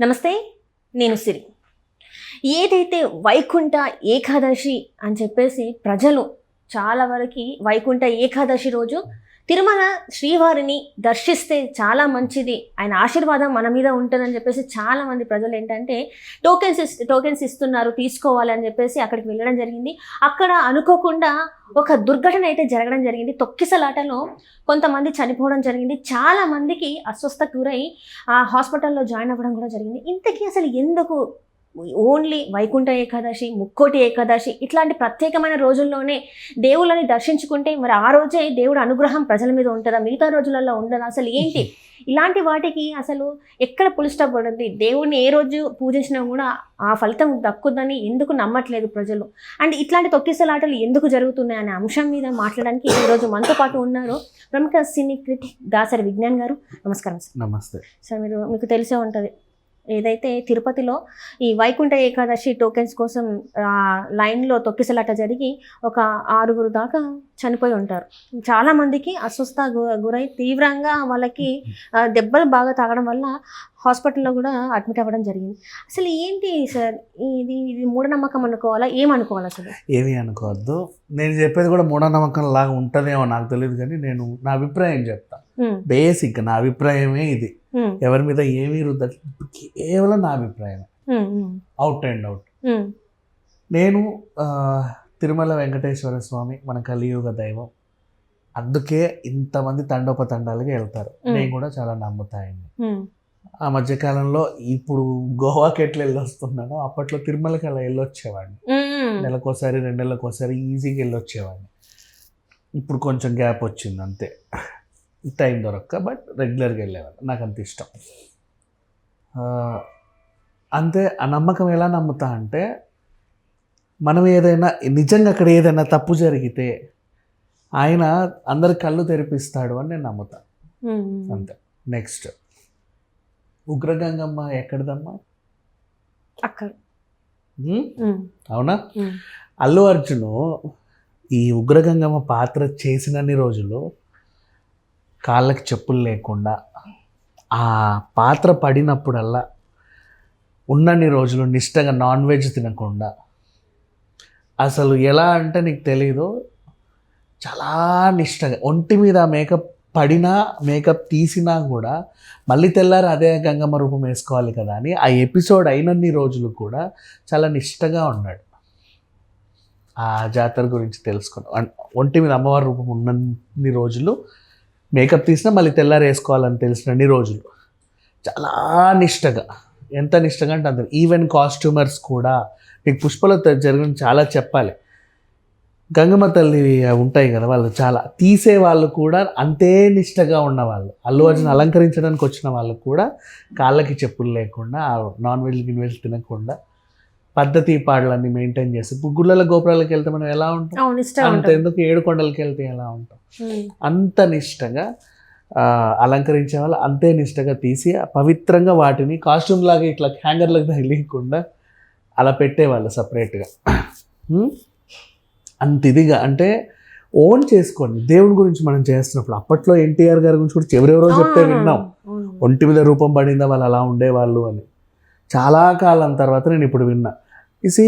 నమస్తే నేను సిరి. ఏదైతే వైకుంఠ ఏకాదశి అని చెప్పేసి ప్రజలు చాలా వరకు వైకుంఠ ఏకాదశి రోజు తిరుమల శ్రీవారిని దర్శిస్తే చాలా మంచిది. ఆయన ఆశీర్వాదం మన మీద ఉంటుందని చెప్పేసి చాలా మంది ప్రజలు ఏంటంటే టోకెన్స్ ఇస్ టోకెన్స్ ఇస్తున్నారు తీసుకోవాలి అని చెప్పేసి అక్కడికి వెళ్ళడం జరిగింది. అక్కడ అనుకోకుండా ఒక దుర్ఘటన అయితే జరగడం జరిగింది. తొక్కిసలాటలో కొంతమంది చనిపోవడం జరిగింది. చాలా మందికి గురై ఆ హాస్పిటల్లో జాయిన్ అవ్వడం కూడా జరిగింది. ఇంతకీ అసలు ఎందుకు ఓన్లీ వైకుంఠ ఏకాదశి ముక్కోటి ఏకాదశి ఇట్లాంటి ప్రత్యేకమైన రోజుల్లోనే దేవుళ్ళని దర్శించుకుంటే మరి ఆ రోజే దేవుడు అనుగ్రహం ప్రజల మీద ఉంటుందా? మిగతా రోజులలో ఉండదా? అసలు ఏంటి? ఇలాంటి వాటికి అసలు ఎక్కడ పులిస్టాప్ పడుద్ది దేవుడిని ఏ రోజు పూజించినా కూడా ఆ ఫలితం దక్కుద్దని ఎందుకు నమ్మట్లేదు ప్రజలు? అండ్ ఇట్లాంటి తొక్కిసలాటలు ఎందుకు జరుగుతున్నాయి అనే అంశం మీద మాట్లాడడానికి ఈరోజు మనతో పాటు ఉన్నారు ప్రముఖ సినీ క్రిటిక్ దాసరి విజ్ఞాన్ గారు. నమస్కారం సార్. నమస్తే. సార్ మీరు మీకు తెలిసే ఉంటుంది. ఏదైతే తిరుపతిలో ఈ వైకుంఠ ఏకాదశి టోకెన్స్ కోసం లైన్లో తొక్కిసలాట జరిగి ఒక ఆరుగురు దాకా చనిపోయి ఉంటారు. చాలా మందికి అస్వస్థ గురై తీవ్రంగా వాళ్ళకి దెబ్బలు బాగా తాగడం వల్ల హాస్పిటల్లో కూడా అడ్మిట్ అవ్వడం జరిగింది. అసలు ఏంటి సార్? ఇది ఇది మూఢనమ్మకం అనుకోవాలా? ఏమనుకోవాలి అసలు? ఏమీ అనుకోవద్దు. నేను చెప్పేది కూడా మూఢనమ్మకం లాగా ఉంటుందేమో నాకు తెలియదు కానీ నేను నా అభిప్రాయం చెప్తా. ఉమ్, బేసిక్ నా అభిప్రాయమే ఇది. ఎవరి మీద ఏమీ రుద్ద కేవలం నా అభిప్రాయం. అవుట్ అండ్ అవుట్ నేను తిరుమల వెంకటేశ్వర స్వామి మన కలియుగ దైవం. అందుకే ఇంతమంది తండోపతండాలుగా వెళ్తారు. నేను కూడా చాలా నమ్ముతాయండి ఆ మధ్యకాలంలో ఇప్పుడు గోవాకి ఎట్లా వెళ్ళొస్తున్నానో అప్పట్లో తిరుమలకి అలా వెళ్ళొచ్చేవాడిని. నెలకోసారి రెండు నెలలకోసారి ఈజీగా వెళ్ళొచ్చేవాడిని. ఇప్పుడు కొంచెం గ్యాప్ వచ్చింది అంతే. టైం దొరక్క బట్ రెగ్యులర్గా వెళ్ళేవాడిని నాకు అంత ఇష్టం. అంతే ఆ నమ్మకం ఎలా నమ్ముతా అంటే మనం ఏదైనా నిజంగా అక్కడ ఏదైనా తప్పు జరిగితే ఆయన అందరి కళ్ళు తెరిపిస్తాడు అని నేను నమ్ముతాను. అంతే. నెక్స్ట్ ఉగ్రగంగమ్మ ఎక్కడిదమ్మా? అక్కడ అవునా? అల్లు అర్జును ఈ ఉగ్రగంగమ్మ పాత్ర చేసినన్ని రోజులు కాళ్ళకి చెప్పులు లేకుండా ఆ పాత్ర పడినప్పుడల్లా ఉన్నన్ని రోజులు నిష్టగా నాన్ వెజ్ తినకుండా అసలు ఎలా అంటే నీకు తెలీదు చాలా నిష్టగా ఒంటి మీద మేకప్ పడినా మేకప్ తీసినా కూడా మళ్ళీ తెల్లారి అదే గంగమ్మ రూపం వేసుకోవాలి కదా అని ఆ ఎపిసోడ్ అయినన్ని రోజులు కూడా చాలా నిష్టగా ఉన్నాడు. ఆ జాతర గురించి తెలుసుకున్నాం. ఒంటి మీద అమ్మవారి రూపం ఉన్నన్ని రోజులు మేకప్ తీసినా మళ్ళీ తెల్లారి వేసుకోవాలని తెలిసినన్ని రోజులు. చాలా నిష్టగా. ఎంత నిష్టగా అంటే అంత. ఈవెన్ కాస్ట్యూమర్స్ కూడా మీకు పుష్పలో జరిగిన చాలా చెప్పాలి. గంగమ్మ తల్లి ఉంటాయి కదా వాళ్ళు చాలా. తీసే వాళ్ళు కూడా అంతే నిష్టగా ఉన్నవాళ్ళు అల్లు అర్జున్ అలంకరించడానికి వచ్చిన వాళ్ళు కూడా కాళ్ళకి చెప్పులు లేకుండా నాన్ వెజ్ గిన్ వెజ్ తినకుండా పద్ధతి పాటలన్నీ మెయింటైన్ చేసి గుళ్ళల గోపురాలకు వెళ్తే మనం ఎలా ఉంటాం? అంత. ఎందుకు ఏడు కొండలకి వెళ్తే ఎలా ఉంటాం? అంత నిష్టగా అలంకరించే వాళ్ళు అంతే నిష్టగా తీసి పవిత్రంగా వాటిని కాస్ట్యూమ్ లాగా ఇట్లా హ్యాంగర్లకు తగిలియకుండా అలా పెట్టేవాళ్ళు సపరేట్గా అంత ఇదిగా అంటే ఓన్ చేసుకోండి. దేవుడి గురించి మనం చేస్తున్నప్పుడు అప్పట్లో ఎన్టీఆర్ గారి గురించి కూడా ఎవరెవరో చెప్తే విన్నాం. ఒంటి మీద రూపం పడిందా వాళ్ళు అలా ఉండేవాళ్ళు అని. చాలా కాలం తర్వాత నేను ఇప్పుడు విన్నా. ఇసి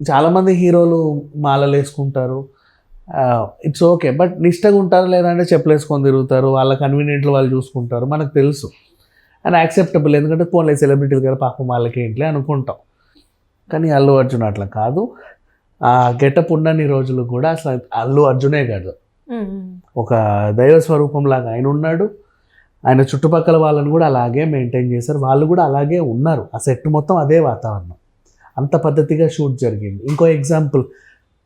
చాలామంది హీరోలు మాలలు వేసుకుంటారు. ఇట్స్ ఓకే బట్ నిష్టగా ఉంటారు లేదా అంటే చెప్పులు వేసుకొని తిరుగుతారు వాళ్ళ కన్వీనియంట్లు వాళ్ళు చూసుకుంటారు మనకు తెలుసు. అండ్ యాక్సెప్టబుల్ ఎందుకంటే పోన్లే సెలబ్రిటీలు కదా పాపం వాళ్ళకి ఏంట్లే అనుకుంటాం. కానీ అల్లు అర్జున్ అట్లా కాదు. ఆ గెటప్ ఉన్నన్ని రోజులు కూడా అసలు అల్లు అర్జునే కాదు. ఒక దైవ స్వరూపంలాగా ఆయన ఉన్నాడు. ఆయన చుట్టుపక్కల వాళ్ళని కూడా అలాగే మెయింటైన్ చేశారు. వాళ్ళు కూడా అలాగే ఉన్నారు. ఆ సెట్ మొత్తం అదే వాతావరణం. అంత పద్ధతిగా షూట్ జరిగింది. ఇంకో ఎగ్జాంపుల్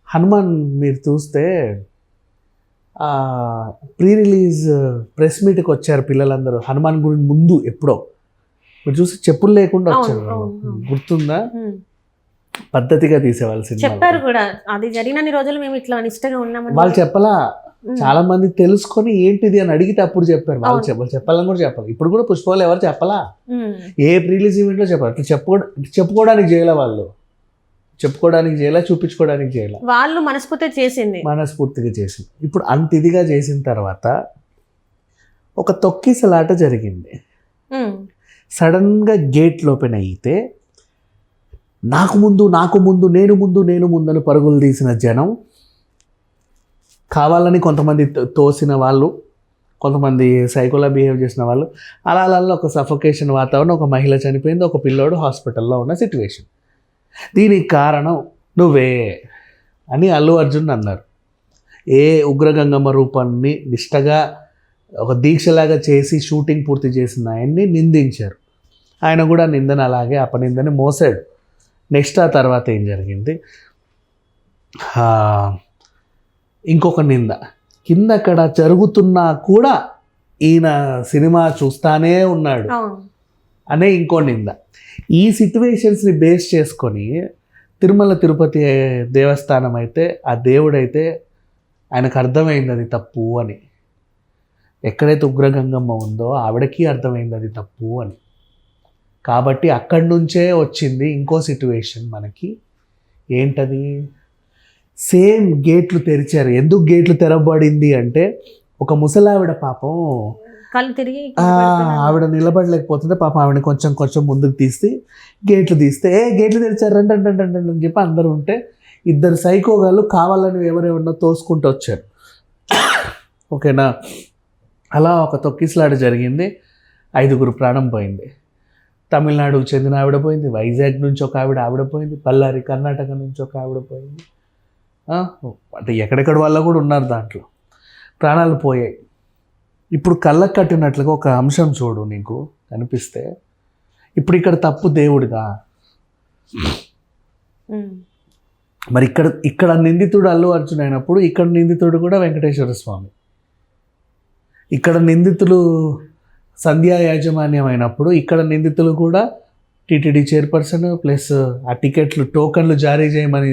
హనుమాన్ మీరు చూస్తే ప్రీ రిలీజ్ ప్రెస్ మీట్కి వచ్చారు పిల్లలందరూ. హనుమాన్ గురించి ముందు ఎప్పుడో. మీరు చూసి చెప్పులు లేకుండా వచ్చారు. గుర్తుందా. పద్ధతిగా తీసేవాళ్ళు చెప్పారు కూడా. అది జరిగినన్ని రోజులు మేము ఇట్లా నిష్టగా ఉన్నామని వాళ్ళు చెప్పలా. చాలా మంది తెలుసుకొని ఏంటిది అని అడిగితే అప్పుడు చెప్పారు. వాళ్ళు. చెప్పాలి చెప్పాలని కూడా చెప్పాలి. ఇప్పుడు కూడా పుష్పలు ఎవరు చెప్పలా. ఏ రిలీజ్ ఈవెంట్లో చెప్పాలి అట్లా చెప్పుకో చెప్పుకోవడానికి చేయలే వాళ్ళు. చెప్పుకోవడానికి చేయలే చూపించుకోవడానికి చేయలే? వాళ్ళు మనస్ఫూర్తి చేసింది. మనస్ఫూర్తిగా చేసింది. ఇప్పుడు అంత ఇదిగా చేసిన తర్వాత ఒక తొక్కిసలాట జరిగింది. సడన్గా గేట్ ఓపెన్ అయితే నాకు ముందు నాకు ముందు నేను ముందు నేను ముందు అని పరుగులు తీసిన జనం కావాలని కొంతమంది తోసిన వాళ్ళు కొంతమంది సైకోలా బిహేవ్ చేసిన వాళ్ళు అలా అలా ఒక సఫోకేషన్ వాతావరణం ఒక మహిళ చనిపోయింది ఒక పిల్లోడు హాస్పిటల్లో ఉన్న సిచ్యువేషన్ దీనికి కారణం నువ్వే అని అల్లు అర్జున్ అన్నారు. ఏ ఉగ్రగంగమ్మ రూపాన్ని నిష్టగా ఒక దీక్షలాగా చేసి షూటింగ్ పూర్తి చేసిన ఆయన్ని నిందించారు. ఆయన కూడా నిందన అలాగే అపనిందని మోసాడు. నెక్స్ట్ ఆ తర్వాత ఏం జరిగింది? ఇంకొక నింద. కింద అక్కడ జరుగుతున్నా కూడా ఈయన సినిమా చూస్తానే ఉన్నాడు అనే ఇంకో నింద. ఈ సిచ్యువేషన్స్ని బేస్ చేసుకొని తిరుమల తిరుపతి దేవస్థానం అయితే ఆ దేవుడైతే ఆయనకు అర్థమైంది అది తప్పు అని. ఎక్కడైతే ఉగ్రగంగమ్మ ఉందో ఆవిడకి అర్థమైంది అది తప్పు అని. కాబట్టి అక్కడి నుంచే వచ్చింది ఇంకో సిట్యువేషన్ మనకి. ఏంటది? సేమ్ గేట్లు తెరిచారు. ఎందుకు గేట్లు తెరబడింది అంటే ఒక ముసలావిడ పాపం కళ్ళు తిరిగి ఆవిడ నిలబడలేకపోతుంటే పాపం ఆవిడ కొంచెం కొంచెం ముందుకు తీసి గేట్లు తీస్తే ఏ గేట్లు తెరిచారు రండి రండి రండి రండి" అని చెప్పి అందరూ ఉంటే ఇద్దరు సైకోగాళ్ళు కావాలని ఎవరెవరినో తోసుకుంటూ వచ్చారు. ఓకేనా? అలా ఒక తొక్కిసలాట జరిగింది. ఐదుగురు ప్రాణం పోయింది. తమిళనాడుకు చెందిన ఆవిడ పోయింది. వైజాగ్ నుంచి ఒక ఆవిడ ఆవిడ పోయింది. బళ్ళారి కర్ణాటక నుంచి ఒక ఆవిడ పోయింది. అంటే ఎక్కడెక్కడ వాళ్ళు కూడా ఉన్నారు దాంట్లో. ప్రాణాలు పోయాయి. ఇప్పుడు కళ్ళకు కట్టినట్లుగా ఒక అంశం చూడు నీకు కనిపిస్తే. ఇప్పుడు ఇక్కడ తప్పు దేవుడిగా. మరి ఇక్కడ ఇక్కడ నిందితుడు అల్లు అర్జున్ అయినప్పుడు ఇక్కడ నిందితుడు కూడా వెంకటేశ్వర స్వామి. ఇక్కడ నిందితులు సంధ్యా యాజమాన్యం అయినప్పుడు ఇక్కడ నిందితులు కూడా టీటీడీ చైర్పర్సన్ ప్లస్ ఆ టికెట్లు టోకన్లు జారీ చేయమని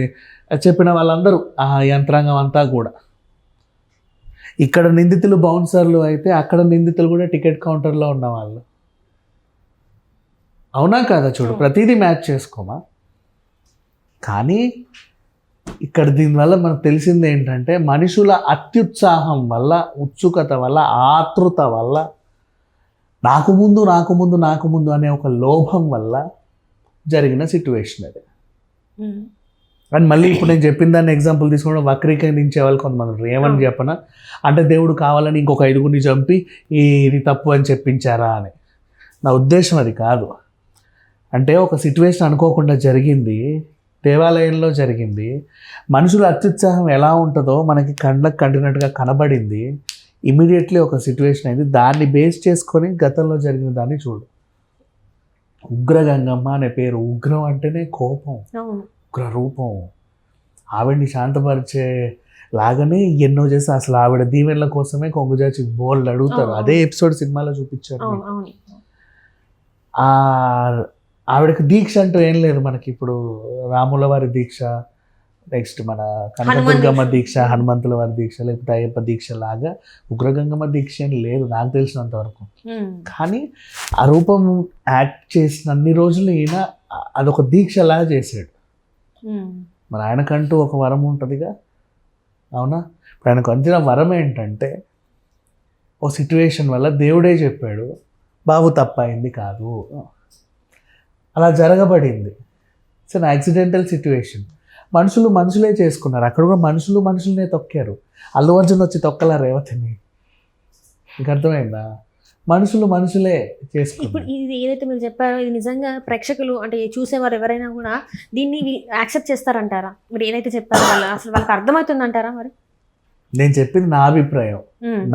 చెప్పిన వాళ్ళందరూ ఆ యంత్రాంగం అంతా కూడా. ఇక్కడ నిందితులు బౌన్సర్లు అయితే అక్కడ నిందితులు కూడా టికెట్ కౌంటర్లో ఉన్న వాళ్ళు అవునా కాదా చూడు? ప్రతిదీ మ్యాచ్ చేసుకోమా? కానీ ఇక్కడ దీనివల్ల మనకు తెలిసింది ఏంటంటే మనుషుల అత్యుత్సాహం వల్ల ఉత్సుకత వల్ల ఆతృత వల్ల నాకు ముందు నాకు ముందు నాకు ముందు అనే ఒక లోభం వల్ల జరిగిన సిచ్యువేషన్ అది. అండ్ మళ్ళీ ఇప్పుడు నేను చెప్పిన దాన్ని ఎగ్జాంపుల్ తీసుకోవడం వక్రీకరించే వాళ్ళు కొంతమంది. ఏమని చెప్పనా? అంటే దేవుడు కావాలని ఇంకొక ఐదుగురిని చంపి ఇది తప్పు అని చెప్పించారా అని. నా ఉద్దేశం అది కాదు. అంటే ఒక సిచ్యువేషన్ అనుకోకుండా జరిగింది దేవాలయంలో జరిగింది మనుషుల అత్యుత్సాహం ఎలా ఉంటుందో మనకి కండ్లకు కంటినట్టుగా కనబడింది. ఇమీడియట్లీ ఒక సిచ్యువేషన్ అయింది. దాన్ని బేస్ చేసుకొని గతంలో జరిగిన దాన్ని చూడు. ఉగ్రగంగమ్మ అనే పేరు ఉగ్రం అంటేనే కోపం. ఉగ్ర రూపం ఆవిడ్ని శాంతపరిచే లాగానే ఎన్నో చేసి అసలు ఆవిడ దీవెనల కోసమే కొంగుజాచి బోల్డ్ అడుగుతారు. అదే ఎపిసోడ్ సినిమాలో చూపించారు ఆవిడకి దీక్ష అంటూ ఏం లేదు మనకి ఇప్పుడు రాముల వారి దీక్ష నెక్స్ట్ మన కనకదుర్గమ్మ దీక్ష. దీక్ష హనుమంతుల వారి దీక్ష లేకపోతే అయ్యప్ప దీక్ష లాగా ఉగ్రగంగమ్మ దీక్ష ఏం లేదు నాకు తెలిసినంత వరకు. కానీ ఆ రూపం యాక్ట్ చేసిన అన్ని రోజులు ఈయన అదొక దీక్షలా చేశాడు ఉమ్. Hmm. మరి ఆయనకంటూ ఒక వరం ఉంటుందిగా? అవునా? ఇప్పుడు ఆయనకు అందిన వరం ఏంటంటే ఓ సిచ్యువేషన్ వల్ల దేవుడే చెప్పాడు బాబు తప్పైంది కాదు. అలా జరగబడింది. ఇట్స్ అన్ యాక్సిడెంటల్ సిచ్యువేషన్ మనుషులు మనుషులే చేసుకున్నారు. అక్కడ కూడా మనుషులు మనుషులనే తొక్కారు. అల్లు అర్జున్ వచ్చి తొక్కల రేవతిని. మీకు అర్థమైందా? మనుషులు మనుషులే ఇప్పుడు ఇది ఏదైతే మీరు చెప్పారో ఇది నిజంగా ప్రేక్షకులు అంటే చూసేవారు ఎవరైనా కూడా దీన్ని యాక్సెప్ట్ చేస్తారంటారా? మీరు ఏదైతే చెప్పారో వాళ్ళు అసలు వాళ్ళకి అర్థమవుతుంది అంటారా మరి? నేను చెప్పింది నా అభిప్రాయం.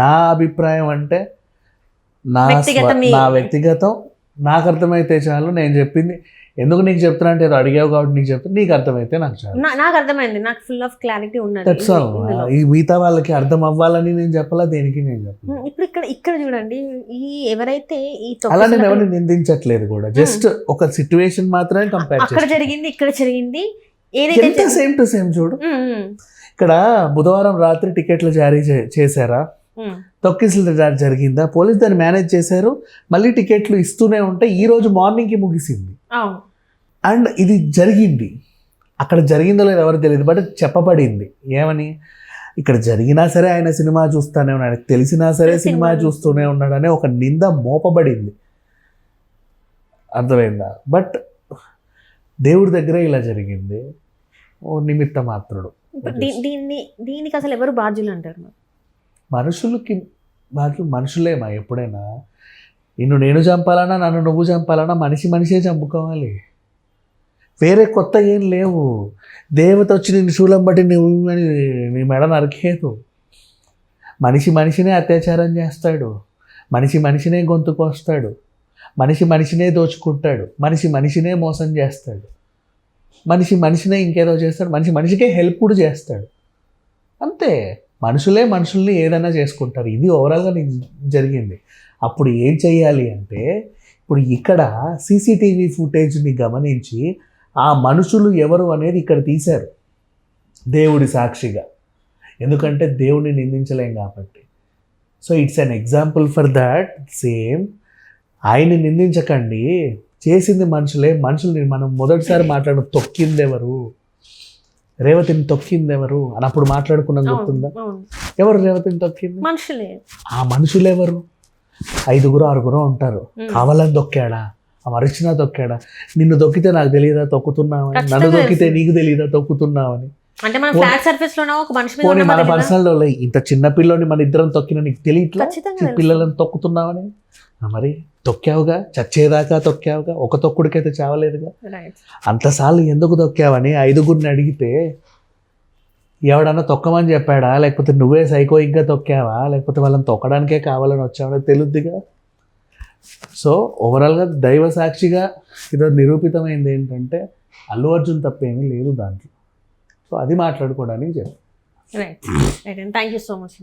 నా అభిప్రాయం అంటే నా నా వ్యక్తిగతం. నాకు అర్థమైతే చాలు నేను చెప్పింది ఎందుకు నీకు చెప్తున్నా అంటే ఏదో అడిగావు కాబట్టి నీకు చెప్తున్నా? నీకు అర్థమైతే నాకు చాలు. నాకు అర్థమైంది. నాకు ఫుల్ ఆఫ్ క్లారిటీ ఉన్నది దట్స్ ఆల్ ఇందులో. ఈ మిగతా వాళ్ళకి అర్థం అవ్వాలని నేను చెప్పాలా దేనికి నేను చెప్పాలి ఉమ్, ఇప్పుడు ఇక్కడ ఇక్కడ చూడండి. ఈ ఎవరైతే ఈ అలా నేను ఎవరిని నిందించట్లేదు కూడా. జస్ట్ ఒక సిచ్యువేషన్ మాత్రమే కంపేర్ అక్కడ జరిగింది ఇక్కడ జరిగింది. ఏదైతే సేమ్ టు సేమ్ చూడు. ఇక్కడ బుధవారం రాత్రి టికెట్లు జారీ చేశారా. తొక్కిసలు జరిగిందా? పోలీస్ దాన్ని మేనేజ్ చేశారు. మళ్ళీ టికెట్లు ఇస్తూనే ఉంటే ఈ రోజు మార్నింగ్కి ముగిసింది. అండ్ ఇది జరిగింది. అక్కడ జరిగిందో లేదో ఎవరు తెలియదు బట్ చెప్పబడింది. ఏమని? ఇక్కడ జరిగినా సరే ఆయన సినిమా చూస్తూనే ఉన్నాడు తెలిసినా సరే సినిమా చూస్తూనే ఉన్నాడనే ఒక నింద మోపబడింది. అర్థమైందా? బట్ దేవుడి దగ్గరే ఇలా జరిగింది. ఓ నిమిత్త మాత్రుడు. దీన్ని దీనికి అసలు ఎవరు బాధ్యులు అంటారు? మనుషులకి వాళ్ళు మనుషులేమా ఎప్పుడైనా? నిన్ను నేను చంపాలన్నా నన్ను నువ్వు చంపాలన్నా మనిషి మనిషే చంపుకోవాలి. వేరే కొత్త ఏం లేవు. దేవత వచ్చి నిన్ను శూలం బట్టి నువ్వు అని నీ మెడ నరికేదు మనిషి మనిషినే అత్యాచారం చేస్తాడు. మనిషి మనిషినే గొంతు కోస్తాడు. మనిషి మనిషినే దోచుకుంటాడు. మనిషి మనిషినే మోసం చేస్తాడు. మనిషి మనిషినే ఇంకేదో చేస్తాడు. మనిషి మనిషికే హెల్ప్ కూడా చేస్తాడు. అంతే. మనుషులే మనుషుల్ని ఏదైనా చేసుకుంటారు. ఇది ఓవరాల్గా నీకు జరిగింది. అప్పుడు ఏం చేయాలి అంటే ఇప్పుడు ఇక్కడ సీసీటీవీ ఫుటేజ్ని గమనించి ఆ మనుషులు ఎవరు అనేది ఇక్కడ తీశారు దేవుడి సాక్షిగా. ఎందుకంటే దేవుడిని నిందించలేం కాబట్టి. So it's an example for that same ఆయన్ని నిందించకండి. చేసింది మనుషులే మనుషుల్ని మనం మొదటిసారి మాట్లాడిన తొక్కింది ఎవరు రేవతిని తొక్కింది ఎవరు అని అప్పుడు మాట్లాడుకున్నాం గుర్తుందా. ఎవరు రేవతిని తొక్కింది? మనుషులే. ఆ మనుషులు ఎవరు ఐదుగురు ఆరుగురు ఉంటారు. కావాలని తొక్కాడా ఆ మరిచినా తొక్కాడా నిన్ను తొక్కితే నాకు తెలియదా తొక్కుతున్నావని నన్ను తెలుసు. నీకు తెలియదా తొక్కుతున్నావని అంటే మన పోనీ- ఫ్లాట్ సర్ఫేస్ లోనో ఒక మనిషి మీద పోనీ మన ఉన్నమా తెలియదా? పర్సనల్ ఇంత చిన్న పిల్లని మన ఇద్దరం తొక్కిన నీకు తెలియట్లా. పిల్లలను తొక్కుతున్నావని మరి తొక్కావుగా చచ్చేదాకా తొక్కావుగా ఒక తొక్కుడికైతే చావలేదుగా. అంతసార్లు ఎందుకు తొక్కావని ఐదుగురిని అడిగితే ఎవడన్నా తొక్కమని చెప్పాడా? లేకపోతే నువ్వే సైకోయిక్గా తొక్కావా? లేకపోతే వాళ్ళని తొక్కడానికే కావాలని వచ్చావని తెలుద్దిగా. సో ఓవరాల్గా దైవ సాక్షిగా ఈరోజు నిరూపితమైంది ఏంటంటే అల్లు అర్జున్ తప్పేమీ లేదు దాంట్లో. సో అది మాట్లాడుకోవడానికి చెప్పాను థ్యాంక్ యూ సో మచ్